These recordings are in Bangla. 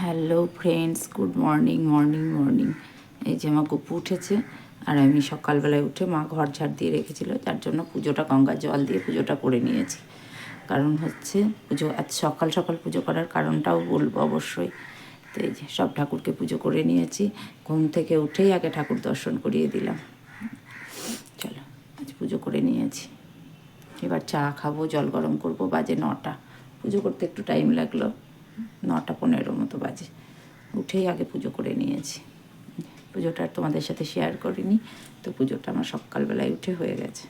Hello friends good morning morning morning এই যে আমার গপু উঠেছে, আর আমি সকালবেলায় উঠে মা ঘর ঝাড় দিয়ে রেখেছিল, যার জন্য পুজোটা, গঙ্গা জল দিয়ে পুজোটা করে নিয়েছি। কারণ হচ্ছে পুজো আজ সকাল সকাল পুজো করার কারণটাও বলব অবশ্যই। তো এই যে সব ঠাকুরকে পুজো করে নিয়েছি, ঘুম থেকে উঠেই আগে ঠাকুর দর্শন করিয়ে দিলাম। চলো, আজ পুজো করে নিয়েছি। এবার চা খাব, জল গরম করব, বাজে নটা। পুজো করতে একটু টাইম লাগল। নটা পনেরো মতো বাজে। উঠেই আগে পুজো করে নিয়েছি। পুজোটা আর তোমাদের সাথে শেয়ার করিনি, তো পুজোটা আমার সকালবেলায় উঠে হয়ে গেছে।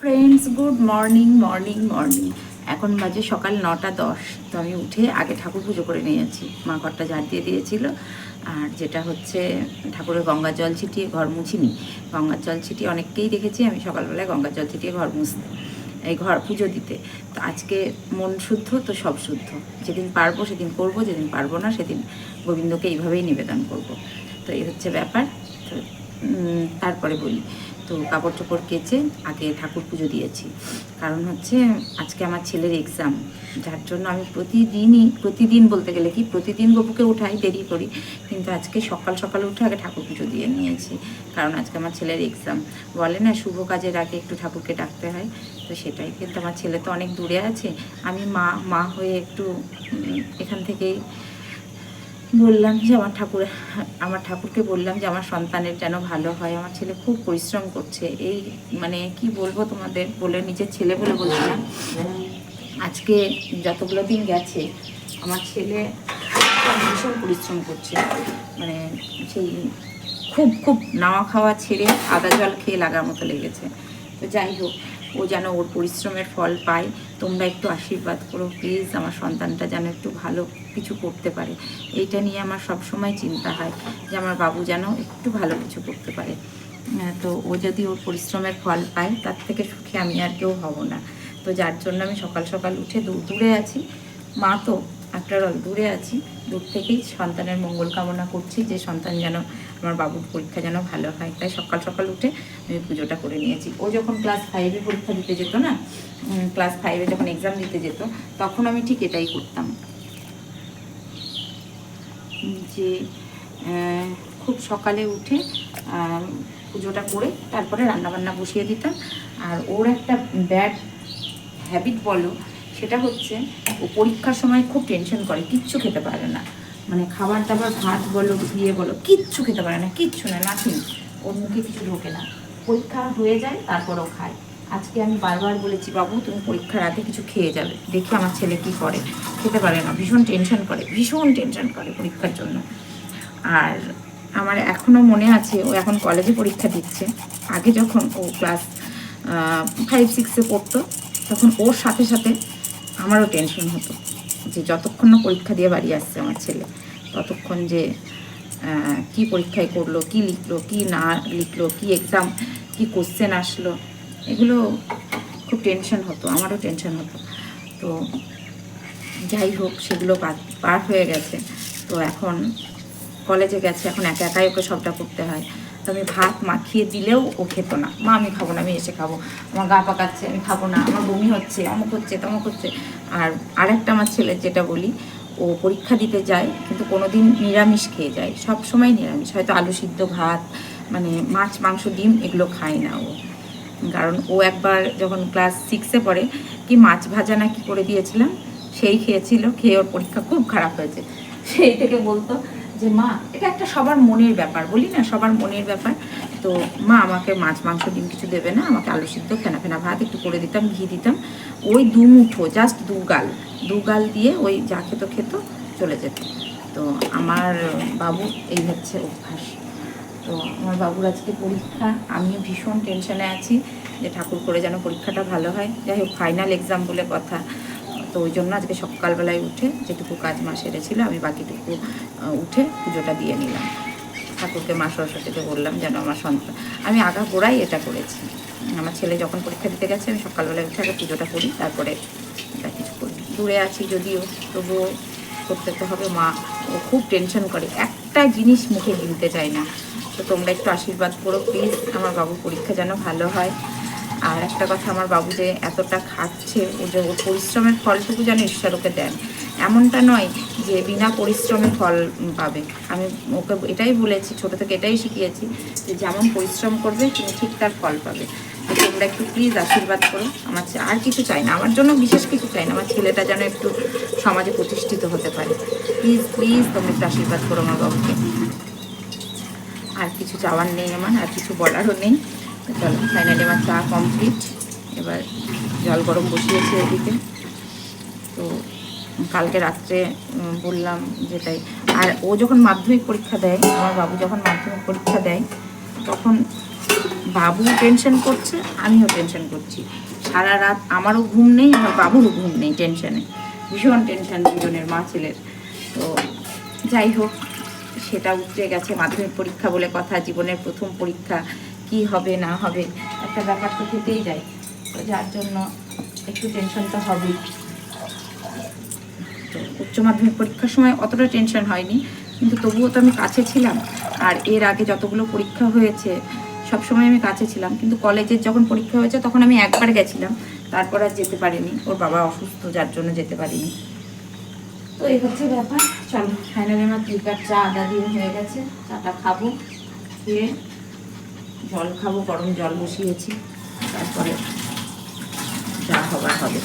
Friends good morning morning morning এখন বাজে সকাল নটা দশ, তো আমি উঠে আগে ঠাকুর পুজো করে নিয়েছি। মা ঘরটা ঝাড় দিয়ে দিয়েছিল। আর যেটা হচ্ছে, ঠাকুরের গঙ্গার জল ছিটিয়ে ঘর মুছিনি। গঙ্গার জল ছিটিয়ে অনেককেই দেখেছি, আমি সকালবেলায় গঙ্গার জল ছিটিয়ে ঘর মুছতে। এই ঘর পুজো দিতে। তো আজকে মন শুদ্ধ, তো সব শুদ্ধ। যেদিন পারব সেদিন করব, যেদিন পারব না সেদিন গোবিন্দকে এইভাবেই নিবেদন করব। তো এই হচ্ছে ব্যাপার। তো তারপরে বলি, তো কাপড় চোপড় কেচে আগে ঠাকুর পুজো দিয়েছি। কারণ হচ্ছে আজকে আমার ছেলের এক্সাম যার জন্য আমি প্রতিদিনই, প্রতিদিন বলতে গেলে কি, প্রতিদিন গপুকে উঠাই, দেরি করি। কিন্তু আজকে সকাল সকাল উঠে আগে ঠাকুর পুজো দিয়ে নিয়েছি। কারণ আজকে আমার ছেলের এক্সাম বলে না, শুভ কাজের আগে একটু ঠাকুরকে ডাকতে হয়। তো সেটাই, কিন্তু আমার ছেলে তো অনেক দূরে আছে। আমি মা মা হয়ে একটু এখান থেকেই বললাম যে আমার ঠাকুর, আমার ঠাকুরকে বললাম যে আমার সন্তানের যেন ভালো হয়। আমার ছেলে খুব পরিশ্রম করছে। এই মানে কি বলব তোমাদের? বলে নিজের ছেলে বলে বলছিলাম আজকে যতগুলো দিন গেছে, আমার ছেলে ভীষণ পরিশ্রম করছে। মানে সেই খুব খুব নাওয়া খাওয়া ছেড়ে আদা জল খেয়ে লাগার মতো লেগেছে। তো যাই হোক, ও যেন ওর পরিশ্রমের ফল পায়, তোমরা একটু আশীর্বাদ করো, প্লিজ আমার সন্তানটা যেন একটু ভালো কিছু করতে পারে। এইটা নিয়ে আমার সব সময় চিন্তা হয় যে আমার বাবু যেন একটু ভালো কিছু করতে পারে। তো ও যদি ওর পরিশ্রমের ফল পায়, তার থেকে সুখে আমি আর কেউ হব না। তো যার জন্য আমি সকাল সকাল উঠে দূর আছি। মা তো আফটার অল দূরে আছি। দূর থেকেই সন্তানের মঙ্গল কামনা করছি যে সন্তান যেন আমার বাবুর পরীক্ষা যেন ভালো হয়। তাই সকাল সকাল উঠে আমি পুজোটা করে নিয়েছি। ও যখন ক্লাস ফাইভে পরীক্ষা দিতে যেত না ক্লাস ফাইভে যখন এক্সাম দিতে যেত, তখন আমি ঠিক এটাই করতাম। যে খুব সকালে উঠে পুজোটা করে তারপরে রান্নাবান্না বসিয়ে দিতাম। আর ওর একটা ব্যাড হ্যাবিট বলো, সেটা হচ্ছে ও পরীক্ষার সময় খুব টেনশন করে, কিচ্ছু খেতে পারে না। মানে খাবার দাবার ভাত বলো ইয়ে বলো, কিচ্ছু খেতে পারে না, কিচ্ছু না নাথিং ওর মুখে কিছু ঢোকে না। পরীক্ষা হয়ে যায় তারপরও খায়। আজকে আমি বারবার বলেছি, বাবু, তুমি পরীক্ষার আগে কিছু খেয়ে যাবে, দেখি আমার ছেলে কি করে। খেতে পারে না, ভীষণ টেনশন করে, ভীষণ টেনশন করে পরীক্ষার জন্য। আর আমার এখনও মনে আছে, ও এখন কলেজে পরীক্ষা দিচ্ছে। আগে যখন ও ক্লাস ফাইভ সিক্সে পড়তো তখন ওর সাথে সাথে আমারও টেনশন হতো যে যতক্ষণ না পরীক্ষা দিয়ে বাড়ি আসছে আমার ছেলে, ততক্ষণ যে কি পরীক্ষায় করল, কি লিখলো, কি না লিখলো, কি এক্সাম কি কোশ্চেন আসলো, এগুলো খুব টেনশন হতো, আমারও টেনশন হতো। তো যাই হোক, সেগুলো পার হয়ে গেছে। তো এখন কলেজে গেছে, এখন একা একাই ওকে সবটা করতে হয়। তো আমি ভাত মাখিয়ে দিলেও ও খেত না। মা, আমি খাব না, আমি এসে খাব। আমার গা পাকাচ্ছে, আমি খাব না। আমার বমি হচ্ছে, অমুক হচ্ছে, তমুক হচ্ছে। আর আরেকটা আমার ছেলে, যেটা বলি, ও পরীক্ষা দিতে যায়, কিন্তু কোনোদিন নিরামিষ খেয়ে যায়। সব সময় নিরামিষ। হয়তো আলু সিদ্ধ, ভাত মানে মাছ, মাংস, ডিম, এগুলো খায় না ও। কারণ ও একবার যখন ক্লাস সিক্সে পড়ে, কি মাছ ভাজা না কি করে দিয়েছিলাম, সেই খেয়েছিল। খেয়ে ওর পরীক্ষা খুব খারাপ হয়েছে। সেই থেকে বলতো যে, মা, এটা একটা সবার মনের ব্যাপার, বলি না? সবার মনের ব্যাপার। তো মা আমাকে মাছ, মাংস, ডিম কিছু দেবে না, আমাকে আলু সিদ্ধ ফেনা ফেনা ভাত একটু করে দিতাম, ঘি দিতাম। ওই দু মুঠো জাস্ট দু গাল দু গাল দিয়ে ওই যা খেত খেত চলে যেত। তো আমার বাবু, এই হচ্ছে অভ্যাস। তো আমার বাবুর আজকে পরীক্ষা, আমিও ভীষণ টেনশনে আছি যে, ঠাকুর করে যেন পরীক্ষাটা ভালো হয়। যাই হোক ফাইনাল এক্সাম বলে কথা। তো ওই জন্য আজকে সকালবেলায় উঠে যেটুকু কাজ মা সেরেছিল, আমি বাকিটুকু উঠে পুজোটা দিয়ে নিলাম। ঠাকুরকে মা সরস্বতীকে বললাম যেন আমার সন্তান, আমি আগা গোড়াই এটা করেছি। আমার ছেলে যখন পরীক্ষা দিতে গেছে, আমি সকালবেলায় উঠে আগে পুজোটা করি, তারপরে এটা কিছু করি। দূরে আছি যদিও, তবুও করতে তো হবে। মা, ও খুব টেনশন করে, একটা জিনিস মুখে গিলতে চায় না। তো তোমরা একটু আশীর্বাদ করো প্লিজ আমার বাবুর পরীক্ষা যেন ভালো হয়। আর একটা কথা আমার বাবু যে এতটা খাচ্ছে, ও যে ওর পরিশ্রমের ফলটুকু যেন ঈশ্বর ওকে দেন। এমনটা নয় যে বিনা পরিশ্রমে ফল পাবে। আমি ওকে এটাই বলেছি, ছোটো থেকে এটাই শিখিয়েছি যে যেমন পরিশ্রম করবে, তুমি ঠিক তার ফল পাবে। তোমরা একটু প্লিজ আশীর্বাদ করো। আমার আর কিছু চাই না, আমার জন্য বিশেষ কিছু চাই না। আমার ছেলেটা যেন একটু সমাজে প্রতিষ্ঠিত হতে পারে। প্লিজ প্লিজ তোমরা একটু আশীর্বাদ করো আমার বাবুকে। আর কিছু চাওয়ার নেই আমার, আর কিছু বলারও নেই। চলো ফাইনালি আমার চা কমপ্লিট এবার জল গরম বসিয়েছি এদিকে। তো কালকে রাত্রে বললাম যেটাই আর ও যখন মাধ্যমিক পরীক্ষা দেয়, আমার বাবু যখন মাধ্যমিক পরীক্ষা দেয়, তখন বাবু টেনশন করছে, আমিও টেনশন করছি। সারা রাত আমারও ঘুম নেই, আমার বাবুরও ঘুম নেই টেনশনে ভীষণ টেনশন দুজনের, মা ছেলের। তো যাই হোক, সেটা উঠে গেছে মাধ্যমিক পরীক্ষা বলে কথা, জীবনের প্রথম পরীক্ষা। কি হবে, না হবে, একটা ব্যাপার তো থেকেই যায়। তো যার জন্য একটু টেনশন তো হবেই। তো উচ্চ মাধ্যমিক পরীক্ষার সময় অতটা টেনশন হয়নি, কিন্তু তবুও তো আমি কাছে ছিলাম। আর এর আগে যতগুলো পরীক্ষা হয়েছে সব সময় আমি কাছে ছিলাম। কিন্তু কলেজের যখন পরীক্ষা হয়েছে, তখন আমি একবার গেছিলাম। তারপর আর যেতে পারিনি। ওর বাবা অসুস্থ, যার জন্য যেতে পারিনি। তো এই হচ্ছে ব্যাপার। চলো ফাইনালি আমার দুই কাপ চা আদা দিয়ে হয়ে গেছে। চাটা খাব, খেয়ে জল খাব, গরম জল বসিয়েছি। তারপরে যা হবার হবে।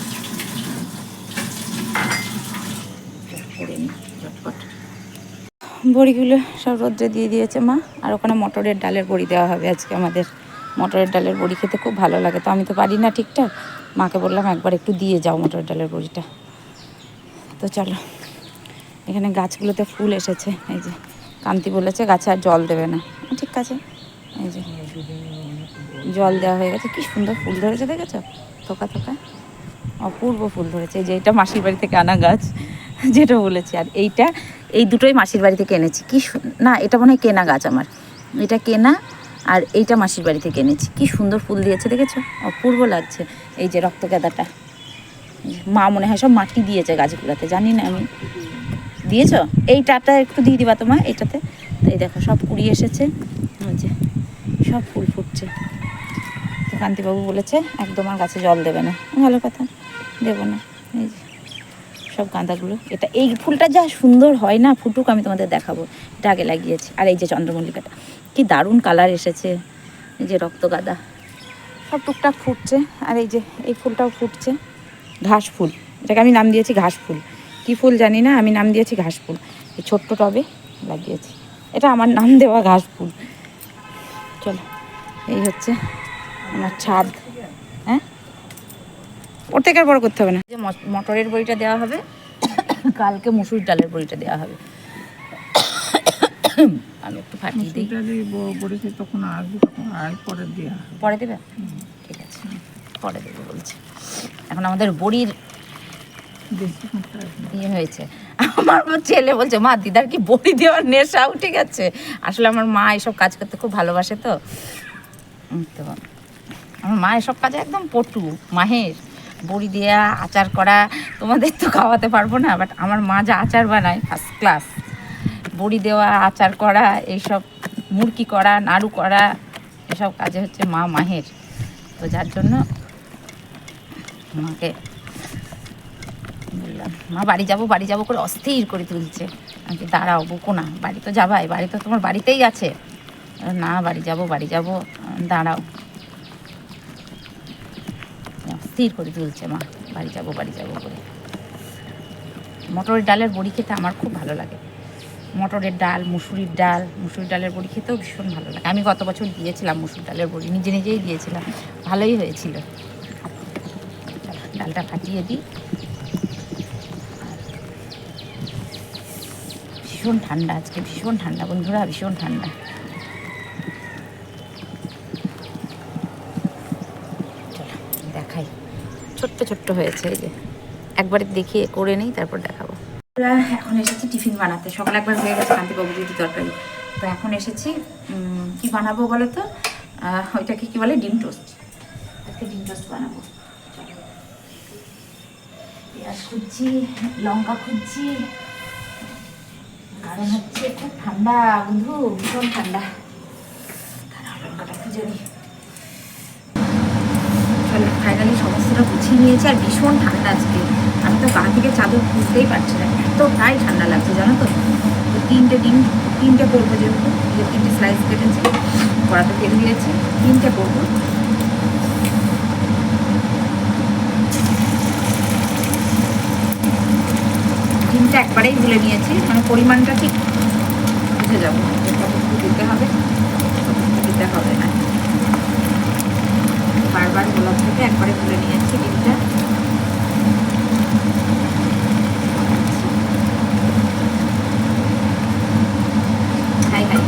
বড়িগুলো সব রোদ্রে দিয়ে দিয়েছে মা, আর ওখানে মটরের ডালের বড়ি দেওয়া হবে আজকে আমাদের। মটরের ডালের বড়ি খেতে খুব ভালো লাগে, তো আমি তো পারি না ঠিকঠাক। মাকে বললাম একবার একটু দিয়ে যাও মটরের ডালের বড়িটা। তো চলো, এখানে গাছগুলোতে ফুল এসেছে, এই যে কান্তি বলেছে গাছে আর জল দেবে না। ঠিক আছে। এই জল দেওয়া হয়ে গেছে, কি সুন্দর ফুল ধরেছে দেখেছ? থোকা থোকা। অপূর্ব ফুল ধরেছে। যে এটা মাসির বাড়ি থেকে আনা গাছ, যেটা বলেছি। আর এইটা, এই দুটোই মাসির বাড়ি থেকে এনেছি। কি না, এটা মনে হয় কেনা গাছ আমার। এটা কেনা আর এইটা মাসির বাড়ি থেকে এনেছি। কি সুন্দর ফুল দিয়েছে দেখেছ? অপূর্ব লাগছে এই যে রক্ত গাঁদাটা। মা মনে হয় সব মাটি দিয়েছে গাছগুলোতে, জানি না আমি। দিয়েছ? এইটাটা একটু দিয়ে দিবা তোমার এইটাতে। তো এই দেখো, সব কুড়ি এসেছে। সব ফুল ফুটছে। তো কান্তিবাবু বলেছে, একদম আর গাছে জল দেবে না। ভালো কথা, দেবো না। এই যে, সব গাঁদাগুলো। এটা এই ফুলটা যা সুন্দর হয় না, ফুটুক আমি তোমাদের দেখাবো। এটা আগে লাগিয়েছি। আর এই যে চন্দ্রমল্লিকাটা, কি দারুণ কালার এসেছে। এই যে রক্ত গাঁদা। সব টুকটাক ফুটছে। আর এই যে, এই ফুলটাও ফুটছে। ঘাস ফুল। এটাকে আমি নাম দিয়েছি ঘাস ফুল। কী ফুল জানি না, আমি নাম দিয়েছি ঘাস ফুল। এই ছোট্ট টবে লাগিয়েছি। এটা আমার নাম দেওয়া ঘাস ফুল। এই হচ্ছে আমার ছাদ হ্যাঁ? ওর থেকে আর বড় করতে হবে না। যে মটরের বড়িটা দেওয়া হবে কালকে মুসুর ডালের বড়িটা দেওয়া হবে। আমি একটু ফাটিয়ে দিই। বড়িতে তখন আসবে তখন আর পরে দেওয়া পরে দেবে? ঠিক আছে পরে দেবে বলছে। এখন আমাদের বড়ির। ইয়ে হয়েছে। আমার ছেলে বলছে মা দিদার কি বড়ি দেওয়ার নেশা উঠে গেছে আসলে আমার মা এসব কাজ করতে খুব ভালোবাসে তো। তো। আমার মা এসব কাজে একদম পটু, মাহের। বড়ি দেওয়া আচার করা, তোমাদের তো খাওয়াতে পারব না বাট আমার মা যা আচার বানায় ফার্স্ট ক্লাস বড়ি দেওয়া, আচার করা, এইসব মুরকি করা, নাড়ু করা, এসব কাজে হচ্ছে মা মাহের। তো যার জন্য মাকে বললাম, মা, বাড়ি যাব বাড়ি যাব করে অস্থির করে তুলছে। আমি দাঁড়াও, বকো না, বাড়ি তো যাবাই, বাড়ি তো তোমার বাড়িতেই আছে। না, বাড়ি যাব বাড়ি যাব। দাঁড়াও। অস্থির করে তুলছে মা। বাড়ি যাব বাড়ি যাব করে। মটরের ডালের বড়ি খেতে আমার খুব ভালো লাগে। মটরের ডাল, মুসুরির ডাল, মুসুরির ডালের বড়ি খেতেও ভীষণ ভালো লাগে। আমি গত বছর দিয়েছিলাম মুসুর ডালের বড়ি, নিজে নিজেই দিয়েছিলাম। ভালোই হয়েছিল। ডালটা ফাটিয়ে দিই। ভীষণ ঠান্ডা আজকে, ভীষণ ঠান্ডা বন্ধুরা, ভীষণ ঠান্ডা চলো দেখাই ছোট্ট হয়েছে, এই যে। একবারে দেখিয়ে করে নেই, তারপর দেখাবো। এখন এসেছি টিফিন বানাতে। সকালে একবার হয়ে গেছে কান্তিবাবু দিদি তরকারি। তো এখন এসেছি কি বানাবো বলো তো ওইটাকে কি বলে? ডিম টোস্ট। আজকে ডিম টোস্ট বানাবো। পেঁয়াজ খুঁজছি লঙ্কা খুঁজছি কারণ হচ্ছে খুব ঠান্ডা, বন্ধু, ভীষণ ঠান্ডা। লঙ্কাটা খুঁজে নিই ফাইনালি সমস্তটা গুছিয়ে নিয়েছি আর ভীষণ ঠান্ডা আজকে। আমি তো গা থেকে চাদর বুঝতেই পারছি না এতটাই ঠান্ডা লাগছে জানো তো? তিনটে ডিম তিনটে করব যেহেতু তিনটে স্লাইস কেটেছি, কড়াতে তেল দিয়েছি, তিনটে করব। ডিমটা একবারেই ভুলে নিয়েছি মানে পরিমাণটা ঠিক বুঝে যাব দিতে হবে দিতে হবে না বারবার গোলাপ থেকে একবারে ভুলে নিয়েছি ডিমটা হাই হাই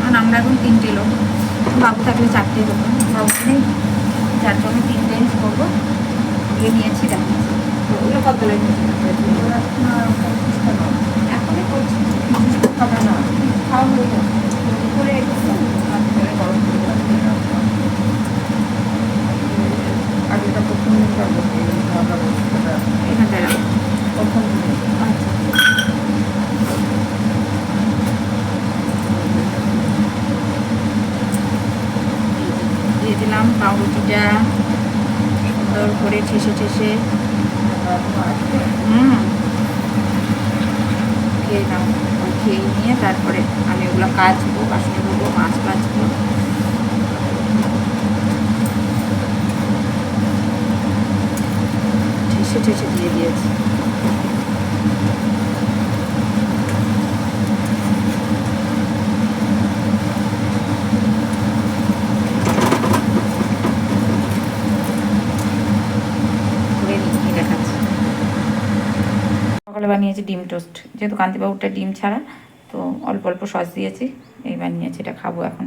কারণ আমরা এখন তিনটে লোক বাবু থাকলে চারটে হতো বাবু নেই যার জন্য তিনটে করব দিয়ে নিয়েছি দেখাচ্ছি তো ওগুলো কত লাগে এখনই করছি খাবে না খাওয়া হয়ে গেছে করে রেখেছি রাত্রিবেলা গরম করে দেওয়া। আর এটা প্রথম দিন করব এখানটায় রাখো প্রথম দিন আচ্ছা দিয়ে দিলাম পাউরুটিটা সুন্দর করে ঠেসে ঠেসে হুম। খেয়ে নাও। খেয়ে নিয়ে তারপরে আমি ওগুলো কাচবো বাসন ধোবো মাছ কাচবো ঠেসে ঠেসে দিয়ে দিয়েছি করে নিয়ে দেখাচ্ছি সকালে বানিয়েছি ডিম টোস্ট। যেহেতু কান্তিবাবুটা ডিম ছাড়া, তো অল্প অল্প সস দিয়েছি, এই বানিয়েছি, এটা খাব এখন।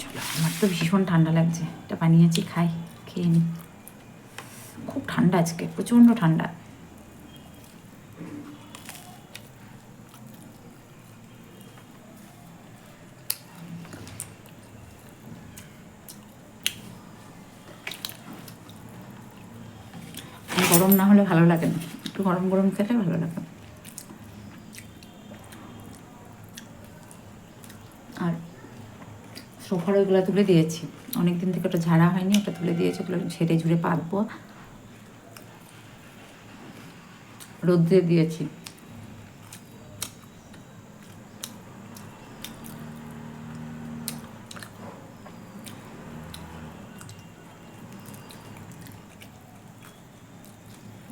চলো, আমার তো ভীষণ ঠান্ডা লাগছে, এটা বানিয়েছি, খাই, খেয়ে নিই খুব ঠান্ডা আজকে, প্রচণ্ড ঠান্ডা। গরম না হলে ভালো লাগে না। একটু গরম গরম খেলে ভালো লাগে। আর সোফার ওইগুলো তুলে দিয়েছি। অনেক দিন থেকে ওটা ঝাড়া হয়নি, ওটা তুলে দিয়েছি, ওগুলো ঝেড়ে ঝুড়ে পাতবো। রোদ্রে দিয়েছি।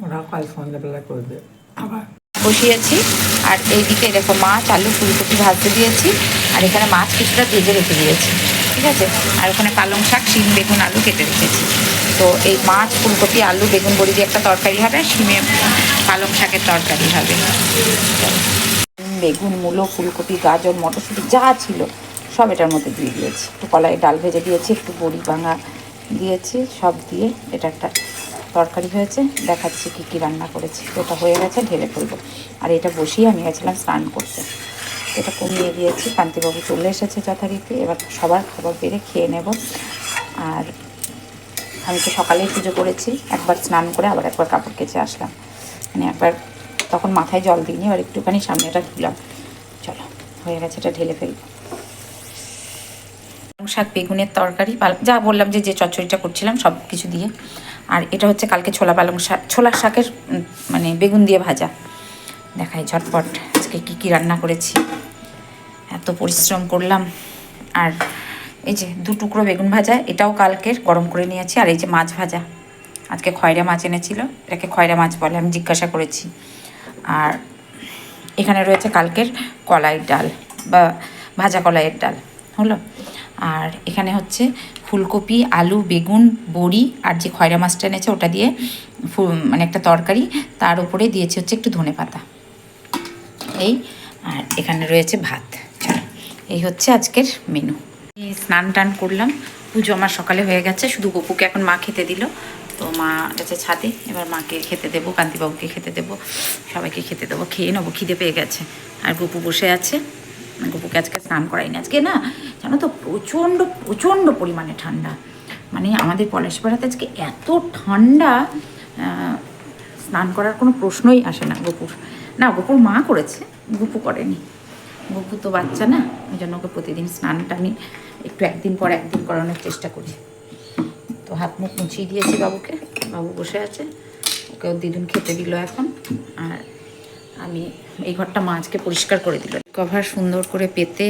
ওরা কাল সন্ধ্যাবেলা করবে। আবার বসিয়েছি, আর এইদিকে দেখো মাছ, আলু, ফুলকপি ভাজতে দিয়েছি, আর এখানে মাছ কিছুটা ভেজে রেখে দিয়েছি, ঠিক আছে? আর ওখানে পালং শাক, শিম, বেগুন, আলু কেটে রেখেছি। তো এই মাছ, ফুলকপি, আলু, বেগুন বড়ি দিয়ে একটা তরকারি হবে, শিমে পালং শাকের তরকারি হবে। বেগুন, মূলো, ফুলকপি, গাজর, মটরশুঁটি, যা ছিল, সব এটার মধ্যে দিয়ে দিয়েছি। একটু কলাই ডাল ভেজে দিয়েছি, একটু বড়ি ভাঙা দিয়েছি, সব দিয়ে এটা একটা তরকারি হয়েছে, দেখাচ্ছি কী কী রান্না করেছি। এটা হয়ে গেছে, ঢেলে ফেলব। আর এটা বসিয়ে আমি গেছিলাম স্নান করতে। এটা কমিয়ে দিয়েছি, কান্তিবাবু চলে এসেছে যথারীতি। এবার সবার খাবার বেড়ে খেয়ে নেব। আর আমি তো সকালেই পুজো করেছি, একবার স্নান করে আবার একবার কাপড় কেচে আসলাম। মানে একবার তখন মাথায় জল দিইনি, এবার একটুখানি সামনেটা ধুলাম। চলো, হয়ে গেছে, এটা ঢেলে ফেলব। শাক বেগুনের তরকারি যা বললাম যে যে চচ্চড়িটা করছিলাম, সব কিছু দিয়ে। আর এটা হচ্ছে কালকে ছোলা পালং শাক ছোলার শাকের মানে বেগুন দিয়ে ভাজা। দেখাই ঝটপট আজকে কী কী রান্না করেছি। এত পরিশ্রম করলাম। আর এই যে দু টুকরো বেগুন ভাজা, এটাও কালকের, গরম করে নিয়েছি। আর এই যে মাছ ভাজা, আজকে খয়রা মাছ এনেছিল। এটাকে খয়রা মাছ বলে, আমি জিজ্ঞাসা করেছি। আর এখানে রয়েছে কালকের কলাইয়ের ডাল বা ভাজা কলাইয়ের ডাল, হলো? আর এখানে হচ্ছে ফুলকপি, আলু, বেগুন, বড়ি আর যে খয়রা মাছটা এনেছে ওটা দিয়ে মানে একটা তরকারি, তার উপরে দিয়েছি হচ্ছে একটু ধনে পাতা। এই, আর এখানে রয়েছে ভাত। এই হচ্ছে আজকের মেনু স্নান টান করলাম। পুজো আমার সকালে হয়ে গেছে, শুধু গপুকে এখন মা খেতে দিল। তো মা গেছে ছাদে, এবার মাকে খেতে দেবো, কান্তিবাবুকে খেতে দেবো, সবাইকে খেতে দেবো, খেয়ে নেব, খিদে পেয়ে গেছে। আর গপু বসে আছে। গপুকে আজকে স্নান করাইনি। আজকে না, জানো তো, প্রচণ্ড প্রচণ্ড পরিমাণে ঠান্ডা। মানে আমাদের পলাশপাড়াতে আজকে এত ঠান্ডা স্নান করার কোনো প্রশ্নই আসে না গপুর। না, গপুর মা করেছে, গপু করেনি। গপু তো বাচ্চা না, ওই জন্য ওকে প্রতিদিন স্নানটা আমি একটু একদিন পর একদিন করানোর চেষ্টা করি। তো হাত মুখ মুছিয়ে দিয়েছি বাবুকে, বাবু বসে আছে ওকে দিদুন খেতে দিল এখন। আর আমি এই ঘরটা মা আজকে পরিষ্কার করে দিল কভার সুন্দর করে পেতে,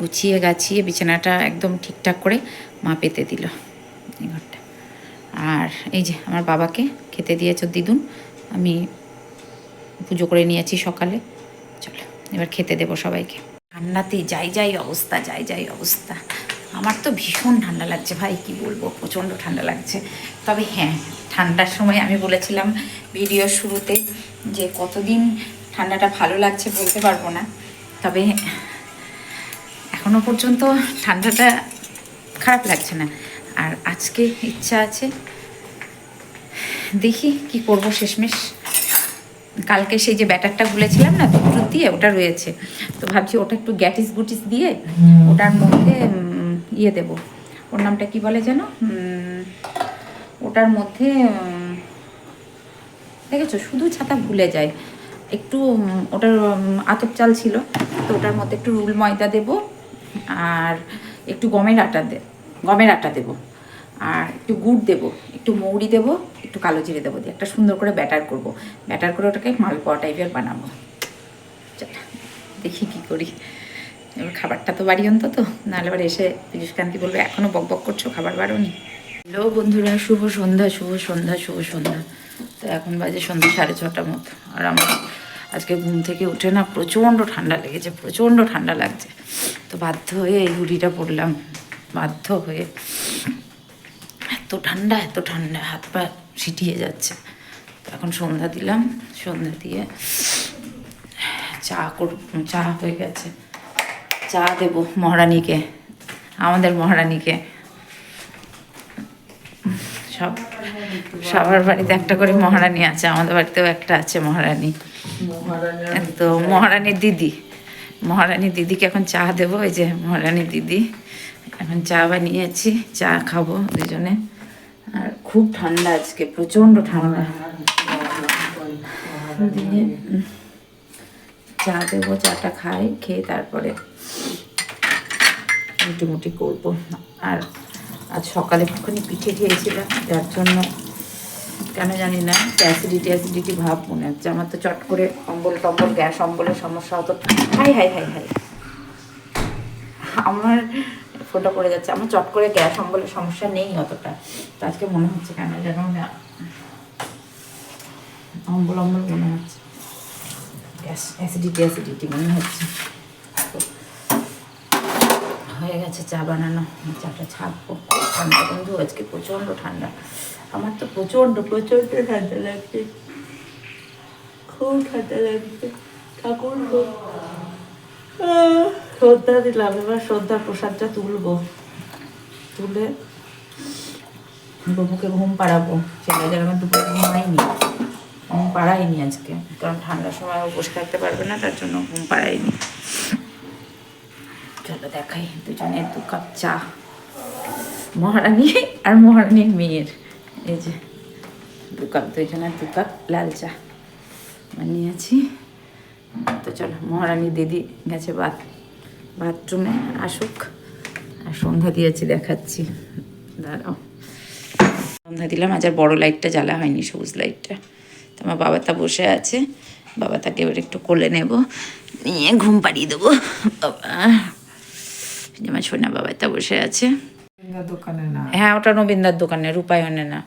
গুছিয়ে গাছিয়ে বিছানাটা একদম ঠিকঠাক করে মা পেতে দিল এই ঘরটা। আর এই যে আমার বাবাকে খেতে দিয়েছ দিদুন, আমি পুজো করে নিয়েছি সকালে। চলো, এবার খেতে দেবো সবাইকে। ঠান্ডাতেই যাই যাই অবস্থা, যাই যাই অবস্থা। আমার তো ভীষণ ঠান্ডা লাগছে ভাই, কি বলব, প্রচণ্ড ঠান্ডা লাগছে। তবে হ্যাঁ ঠান্ডার সময় আমি বলেছিলাম ভিডিও শুরুতে যে কতদিন ঠান্ডাটা ভালো লাগছে বলতে পারব না। তবে এখনও পর্যন্ত ঠান্ডাটা খারাপ লাগছে না। আর আজকে ইচ্ছা আছে দেখি কি করব শেষমেশ। কালকে সেই যে ব্যাটারটা গুলেছিলাম না দুধ দিয়ে ওটা রয়েছে। তো ভাবছি ওটা একটু গ্যাটিস গুটিস দিয়ে ওটার মধ্যে ইয়ে দেব। ওর নামটা কি বলে যেন? ওটার মধ্যে দেখেছ? শুধু ছাতা ভুলে যায়। একটু ওটার আতপ চাল ছিল, তো ওটার মধ্যে একটু রুল ময়দা দেব আর একটু গমের আটা দে, গমের আটা দেব। আর একটু গুড় দেব, একটু মৌরি দেব, একটু কালো জিরে দেবো দিয়ে একটা সুন্দর করে ব্যাটার করব। ব্যাটার করে ওটাকে মালপোয়া টাইপের বানাবো। দেখি কি করি। এবার খাবারটা তো বাড়ি অন্তত, নাহলে এবার এসে পীযুষকান্তি বলবে এখনও বক বক করছ, খাবার বাড়োনি? হ্যালো বন্ধুরা, শুভ সন্ধ্যা শুভ সন্ধ্যা শুভ সন্ধ্যা। তো এখন বাজে সন্ধ্যা সাড়ে ছটার মতো। আর আমার আজকে ঘুম থেকে উঠে না প্রচণ্ড ঠান্ডা লেগেছে, প্রচণ্ড ঠান্ডা লাগছে। তো বাধ্য হয়ে এই হুডিটা পরলাম, বাধ্য হয়ে। এত ঠান্ডা এত ঠান্ডা, হাত পা ছিটিয়ে যাচ্ছে। এখন সন্ধ্যা দিলাম, সন্ধ্যা দিয়ে চা কর চা হয়ে গেছে। চা দেব মহারানীকে, আমাদের মহারানীকে। সব সবার বাড়িতে একটা করে মহারানী আছে আমাদের বাড়িতেও একটা আছে মহারানী। তো মহারানীর দিদি মহারানী দিদিকে এখন চা দেবো এই যে মহারানী দিদি। এখন চা বানিয়েছি চা খাব দুজনে। আর খুব ঠান্ডা আজকে প্রচণ্ড ঠান্ডা। দিয়ে চা দেবো চাটা খাই খেয়ে তারপরে মুটি করব। আর আজ সকালে একটুখানি পিঠে খেয়েছিলাম যার জন্য কেন জানি না অ্যাসিডিটি অ্যাসিডিটি ভাব মনে হচ্ছে। আমার তো চট করে অম্বল টম্বল, গ্যাস অম্বলের সমস্যা হতো। Hi hi hi hi. আমার ফোটা পড়ে যাচ্ছে। আমার চট করে গ্যাস অম্বলের সমস্যা নেই অতটা। তো আজকে মনে হচ্ছে কেন যেন না, অম্বল অম্বল মনে হচ্ছে। গ্যাস অ্যাসিডিটি অ্যাসিডিটি মনে হচ্ছে। হয়ে গেছে চা বানানো। চাটা ছাড়বো। ঠান্ডা বন্ধু, আজকে প্রচণ্ড ঠান্ডা। আমার তো প্রচণ্ড প্রচণ্ড ঠান্ডা লাগছে। খুব ঠান্ডা লাগছে। ঠাকুর। শ্রদ্ধা দিলাম, এবার শ্রদ্ধার প্রসাদটা তুলবো। তুলে বাবুকে ঘুম পাড়াবো। ছেলে যেন আমার দুপুরে ঘুমাইনি ঘুম পাড়াইনি আজকে। কারণ ঠান্ডার সময় ও বসে থাকতে পারবে না, তার জন্য ঘুম পাড়াইনি চলো দেখাই দুজনের দু কাপ চা। মহারানী আর মহারানীর মেয়ের। এই যে, দু কাপ দুজনের দু কাপ লাল চা বানিয়েছি। তো চলো, মহারানী দিদি গেছে বাথ, বাথরুমে, আসুক। আর সন্ধ্যা দিয়েছি, দেখাচ্ছি। দাঁড়াও। সন্ধ্যা দিলাম, আজ আর বড়ো লাইটটা জ্বালা হয়নি, সবুজ লাইটটা। তো আমার বাবা তা বসে আছে, বাবা তাকে এবার একটু কোলে নেব, নিয়ে ঘুম পাড়িয়ে দেবো। বাবা যেমন সোনা বাবা তা বসে আছে। হ্যাঁ ওটা নবীনদার দোকানে রূপায়ণে না।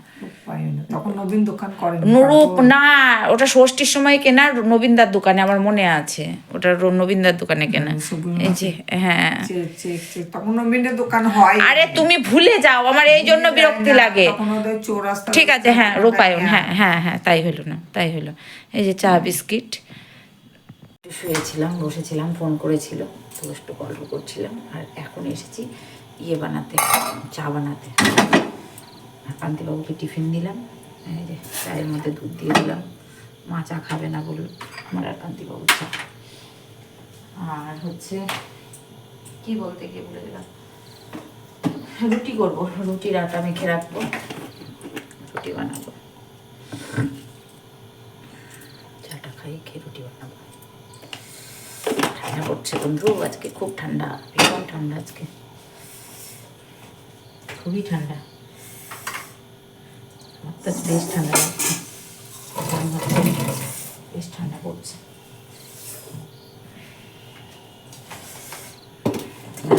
পাই না তখন নবীন দোকান করেন নুরূপ না ওটা ষষ্ঠীর সময় কেনা নবীনদার দোকানে আমার মনে আছে। ওটা রো- নবীনদার দোকানে কেনা। এই যে হ্যাঁ। তখন দোকান হয়। আরে তুমি ভুলে যাও আমার এই জন্য বিরক্তি লাগে। তখন ওদের চৌরাস্তা ঠিক আছে হ্যাঁ রূপায়ণ হ্যাঁ। হ্যাঁ হ্যাঁ তাই হলো না তাই হলো। এই যে চা বিস্কিট। শুয়েছিলাম বসেছিলাম ফোন করেছিল তো একটু গল্প করছিলাম। আর এখন এসেছি ইয়ে বানাতে, চা বানাতে। কান্তিবাবুকে টিফিন দিলাম, এই যে চায়ের মধ্যে দুধ দিয়ে দিলাম। মা চা খাবে না বলল আমার আর কান্তিবাবু চা। আর হচ্ছে, কি বলতে গিয়ে বলে দিলাম রুটি করব, রুটির আটা মেখে রাখব, রুটি বানাবো। চাটা খাই খেয়ে রুটি বানাবো। ঠান্ডা পড়ছে বন্ধু, আজকে খুব ঠান্ডা, ভীষণ ঠান্ডা আজকে। খুবই ঠান্ডা। বেশ ঠান্ডা লাগছে। বেশ ঠান্ডা পড়ছে।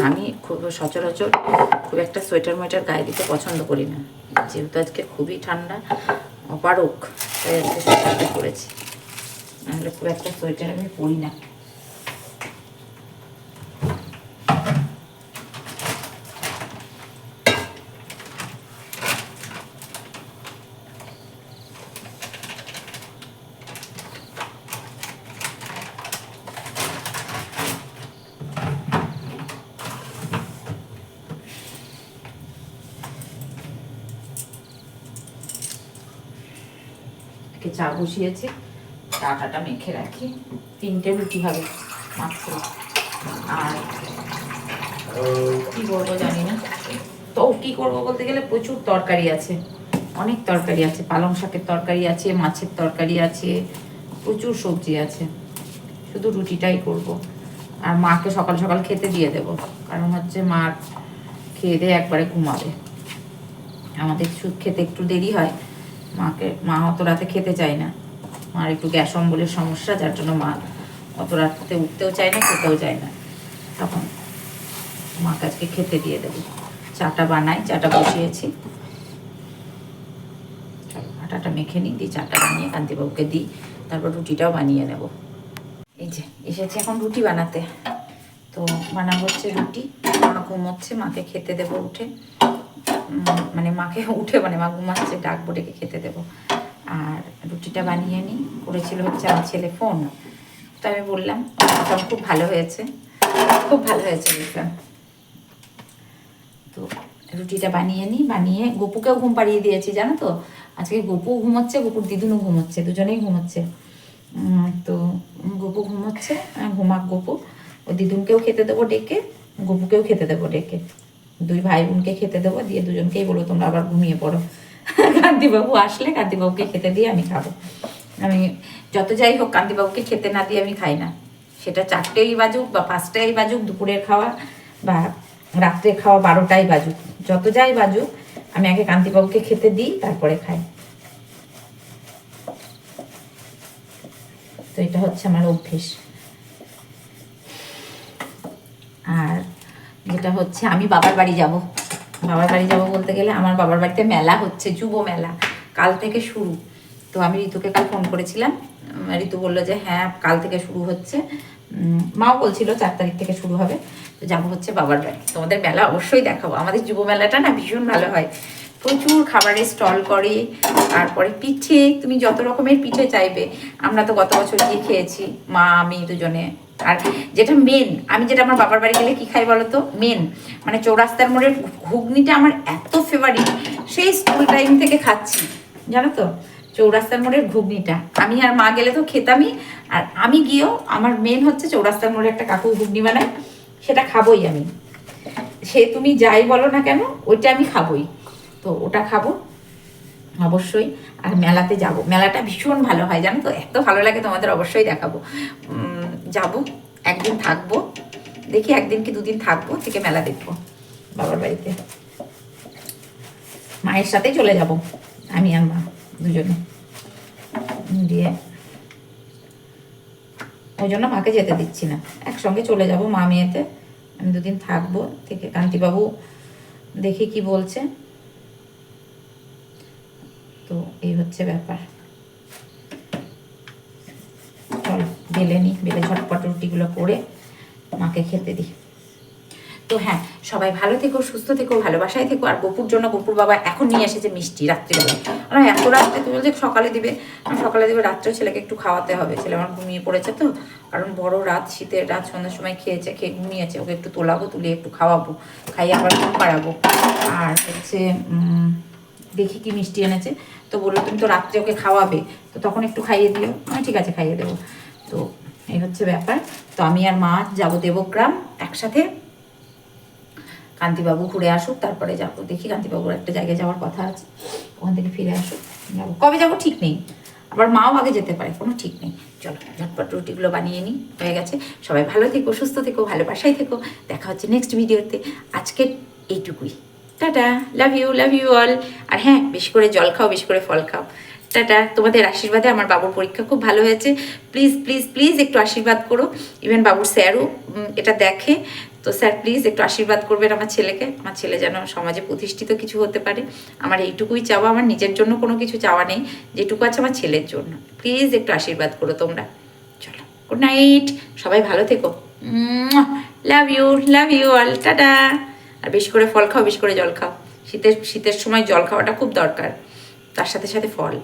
আমি খুব সচরাচর খুব একটা সোয়েটার মোয়েটার গায়ে দিতে পছন্দ করি না। যেহেতু আজকে খুবই ঠান্ডা অপারক তাই আজকে সোয়েটারটা পরেছি। নাহলে খুব একটা সোয়েটার আমি পরি না। আজকে চা বসিয়েছি। চাটাটা মেখে রাখি। তিনটে রুটি হবে মাত্র। আর কি করব জানি না। তো কি করব বলতে গেলে প্রচুর তরকারি আছে। অনেক তরকারি আছে। পালং শাকের তরকারি আছে, মাছের তরকারি আছে, প্রচুর সবজি আছে। শুধু রুটিটাই করব। আর মাকে সকাল সকাল খেতে দিয়ে দেব। কারণ হচ্ছে মার খেয়ে দিয়ে একবারে ঘুমাবে। আমাদের খেতে একটু দেরি হয়। মাকে, মা অত রাতে খেতে চায় না। মার একটু গ্যাস অম্বলের সমস্যা, যার জন্য মা অত রাতে উঠতেও চায় না, খেতেও চায় না। তখন মা আজকে খেতে দিয়ে দেবো। চাটা বানাই, চাটা বসিয়েছি। আটাটা মেখে নিই, দিয়ে চাটা বানিয়ে কান্তিবাবুকে দিই, তারপর রুটিটাও বানিয়ে নেব। এই যে, এসেছি এখন রুটি বানাতে। তো বানা হচ্ছে রুটি, মা ঘুমোচ্ছে, মাকে খেতে দেবো উঠে। মানে মাকে উঠে মানে মা ঘুমাচ্ছে ডাকবো ডেকে খেতে দেবো। আর রুটিটা বানিয়ে নিই করেছিল হচ্ছে আমার ছেলে ফোন। তো আমি বললাম সব খুব ভালো হয়েছে খুব ভালো হয়েছে বুঝলাম তো রুটিটা বানিয়ে নিই বানিয়ে গপুকেও ঘুম পাড়িয়ে দিয়েছি জানো তো? আজকে গপু ঘুমোচ্ছে গপুর দিদুনও ঘুমোচ্ছে দুজনেই ঘুমোচ্ছে। তো গপু ঘুমোচ্ছে আহ, ঘুমাক গপু। ও দিদুনকেও খেতে দেবো ডেকে গপুকেও খেতে দেবো ডেকে। দুই ভাই বোনকে খেতে দেবো, দিয়ে দুজনকেই বলব, তোমরা আবার ঘুমিয়ে পড়ো। কান্তিবাবু আসলে কান্তিবাবুকে খেতে দিয়ে আমি খাব। আমি যত যাই হোক কান্তিবাবুকে খেতে না দিয়ে আমি খাই না। সেটা চারটেই বাজুক বা পাঁচটাই বাজুক দুপুরের খাওয়া বা রাত্রে খাওয়া বারোটাই বাজুক। যত যাই বাজুক, আমি আগে কান্তিবাবুকে খেতে দিই, তারপরে খাই। তো এটা হচ্ছে আমার অভ্যেস। আর যেটা হচ্ছে আমি বাবার বাড়ি যাব। বাবার বাড়ি যাব বলতে গেলে আমার বাবার বাড়িতে মেলা হচ্ছে, যুব মেলা। কাল থেকে শুরু। তো আমি ঋতুকে কাল ফোন করেছিলাম। ঋতু বলল যে হ্যাঁ কাল থেকে শুরু হচ্ছে। মাও বলছিল চার তারিখ থেকে শুরু হবে। তো যাব হচ্ছে বাবার বাড়ি। তোমাদের মেলা অবশ্যই দেখাবো। আমাদের যুব মেলাটা না ভীষণ ভালো হয়। প্রচুর খাবারের স্টল করে, তারপরে পিঠে, তুমি যত রকমের পিঠে চাইবে, আমরা তো গত বছর গিয়ে খেয়েছি, মা, আমি দুজনে। আর যেটা মেন আমি যেটা আমার বাবার বাড়ি গেলে কি খাই বলো তো মেন মানে চৌরাস্তার মোড়ের ঘুগনিটা আমার এত ফেভারিট সেই স্কুল টাইম থেকে খাচ্ছি, জানো তো? চৌরাস্তার মোড়ের ঘুগনিটা। আমি আর মা গেলে তো খেতামই, আর আমি গিয়েও আমার মেন হচ্ছে চৌরাস্তার মোড়ে একটা কাকু ঘুগনি বানায়, সেটা খাবোই আমি। সে তুমি যাই বলো না কেন, ওইটা আমি খাবোই। তো ওটা খাব, অবশ্যই। আর মেলাতে যাব। মেলাটা ভীষণ ভালো হয়, জানো তো? এত ভালো লাগে তোমাদের, অবশ্যই দেখাবো। যাব, একদিন থাকব, দেখি একদিন কি দুদিন থাকব, থেকে মেলা দেখব বাবার বাড়িতে। মায়ের সাথেই চলে যাব, আমি আর মা দুজনে। দিয়ে ওই জন্য মাকে যেতে দিচ্ছি না। একসঙ্গে চলে যাব মা মেয়েতে, আমি দুদিন থাকব, থেকে কান্তিবাবু দেখি কি বলছে। তো এই হচ্ছে ব্যাপার চলো বেলে নি, বেলে ঝটপট রুটিগুলো করে মাকে খেতে দিই। তো হ্যাঁ সবাই ভালো থেকো, সুস্থ থেকো, ভালোবাসায় থেকো। আর গপুর জন্য গপুর বাবা এখন নিয়ে এসেছে মিষ্টি রাত্রিবেলা। আর এত রাত্রে তুমি বলছে সকালে দিবে সকালে দিবে রাত্রে ছেলেকে একটু খাওয়াতে হবে। ছেলে আমার ঘুমিয়ে পড়েছে তো, কারণ বড় রাত, শীতের রাত, সন্ধ্যার সময় খেয়েছে, খেয়ে ঘুমিয়েছে। ওকে একটু তোলাবো তুলে একটু খাওয়াবো, খাইয়ে আবার ঘুম পাড়াবো। আর হচ্ছে দেখি কি মিষ্টি এনেছে। তো বলল, তুমি তো রাত্রে ওকে খাওয়াবে, তো তখন একটু খাইয়ে দিও। আমি ঠিক আছে, খাইয়ে দেবো। তো এই হচ্ছে ব্যাপার। তো আমি আর মা যাব দেবগ্রাম একসাথে। কান্তিবাবু ঘুরে আসুক, তারপরে যাব। দেখি কান্তিবাবুর একটা জায়গায় যাওয়ার কথা আছে। ওখান থেকে ফিরে আসুক, যাব। কবে যাব ঠিক নেই। আবার মাও আগে যেতে পারে, কোনো ঠিক নেই। চলো, ঝটপট রুটিগুলো বানিয়ে নিই। হয়ে গেছে। সবাই ভালো থেকো, সুস্থ থেকো, ভালোবাসায় থেকো। দেখা হচ্ছে নেক্সট ভিডিওতে। আজকে এইটুকুই। Tata love you love you all আর হ্যাঁ বেশি করে জল খাও, বেশি করে ফল খাও। টাটা, তোমাদের আশীর্বাদে আমার বাবুর পরীক্ষা খুব ভালো হয়েছে। প্লিজ প্লিজ প্লিজ একটু আশীর্বাদ করো। ইভেন বাবুর স্যারও এটা দেখে। তো স্যার প্লিজ একটু আশীর্বাদ করবেন আমার ছেলেকে। আমার ছেলে যেন সমাজে প্রতিষ্ঠিত কিছু হতে পারে। আমার এইটুকুই চাওয়া, আমার নিজের জন্য কোনো কিছু চাওয়া নেই। যেটুকু আছে আমার ছেলের জন্য। প্লিজ একটু আশীর্বাদ করো তোমরা। চলো গুড নাইট সবাই ভালো থেকো। Love you love you all tata. আর বেশি করে ফল খাও, বেশি করে জল খাও। শীতের শীতের সময় জল খাওয়াটা খুব দরকার। তার সাথে সাথে ফল।